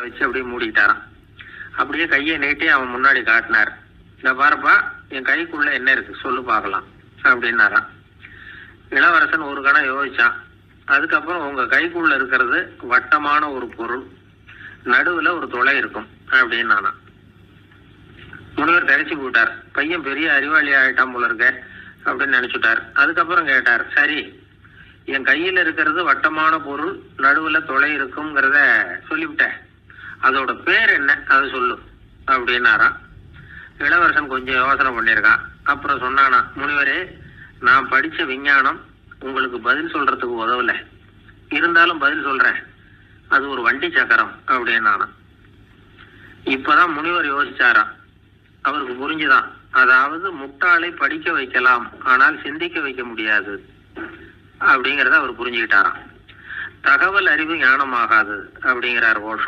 வச்சு அப்படியே மூடிக்கிட்டாரான் அப்படியே கையை நீட்டி அவன் முன்னாடி காட்டினார். இந்த பாருப்பா என் கைக்குள்ள என்ன இருக்கு? சொல்லு பார்க்கலாம். அப்படின்னாரான் இளவரசன் ஒரு கணம் யோசிச்சான். அதுக்கப்புறம் உங்க கைக்குள்ள இருக்கிறது வட்டமான ஒரு பொருள். நடுவுல ஒரு துளை இருக்கும். அப்படின்னு முனிவர் கரைச்சி போட்டார் பையன் பெரிய அறிவாளி ஆயிட்டான் போல இருக்க அப்படின்னு நினைச்சுட்டார். அதுக்கப்புறம் கேட்டார் சரி என் கையில இருக்கிறது வட்டமான பொருள் நடுவுல துளை இருக்குங்கிறத சொல்லிவிட்டேன். அதோட பேர் என்ன? அது சொல்லு. அப்படின்னாராம் இளவரசன் கொஞ்சம் யோசனை பண்ணியிருக்கான். அப்புறம் சொன்னானா முனிவரே நான் படித்த விஞ்ஞானம் உங்களுக்கு பதில் சொல்கிறதுக்கு உதவலை. இருந்தாலும் பதில் சொல்கிறேன் அது ஒரு வண்டி சக்கரம் அப்படின்னானா. இப்போதான் முனிவர் யோசிச்சாராம் அவருக்கு புரிஞ்சுதான். அதாவது முட்டாளை படிக்க வைக்கலாம் ஆனால் சிந்திக்க வைக்க முடியாது அப்படிங்கிறத அவர் புரிஞ்சுக்கிட்டாராம். தகவல் அறிவு ஞானமாகாது அப்படிங்கிறார் ஓஷோ.